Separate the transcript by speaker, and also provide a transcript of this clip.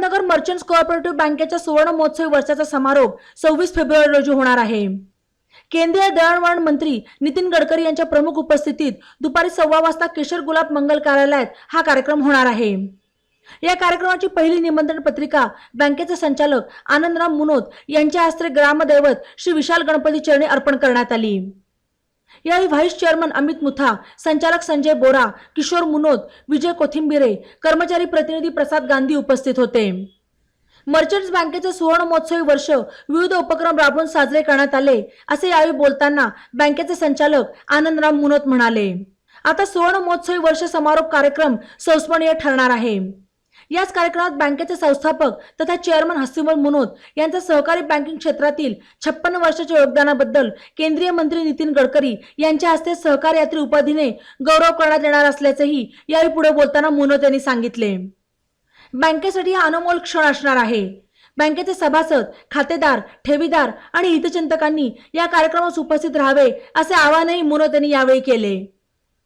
Speaker 1: Ahmednagar merchants cooperative बँकेच्या सुवर्ण महोत्सवी वर्षाचा समारोप सव्वीस फेब्रुवारी रोजी होणार आहे. केंद्रीय दळणवळण मंत्री नितीन गडकरी यांच्या प्रमुख उपस्थितीत दुपारी सव्वा वाजता केशर गुलाब मंगल कार्यालयात हा कार्यक्रम होणार आहे. या कार्यक्रमाची पहिली निमंत्रण पत्रिका बँकेचे संचालक आनंदराम मुनोत यांच्या हस्ते ग्रामदैवत श्री विशाल गणपती चरणी अर्पण करण्यात आली. यावेळी व्हाईस चेअरमन अमित मुथा संचालक संजय बोरा किशोर मुनोत विजय कोथिंबिरे कर्मचारी प्रतिनिधी प्रसाद गांधी उपस्थित होते. मर्चंट्स बँकेचे सुवर्ण महोत्सवी वर्ष विविध उपक्रम राबवून साजरे करण्यात आले असे यावेळी बोलताना बँकेचे संचालक आनंदराम मुनोत म्हणाले. आता सुवर्ण महोत्सवी वर्ष समारोप कार्यक्रम संस्मरणीय ठरणार आहे. याच कार्यक्रमात बँकेचे संस्थापक तथा चेअरमन हसीमुल मनोद यांचा सहकारी बँकिंग क्षेत्रातील छप्पन्न वर्षाच्या योगदानाबद्दल केंद्रीय मंत्री नितीन गडकरी यांच्या हस्ते सहकार यात्री उपाधीने गौरव करण्यात येणार असल्याचेही यावेळी पुढे बोलताना मुनोत यांनी सांगितले. बँकेसाठी हा अनमोल क्षण असणार आहे. बँकेचे सभासद खातेदार ठेवीदार आणि हितचिंतकांनी या कार्यक्रमास उपस्थित राहावे असे आवाहनही मुनोत यांनी यावेळी केले.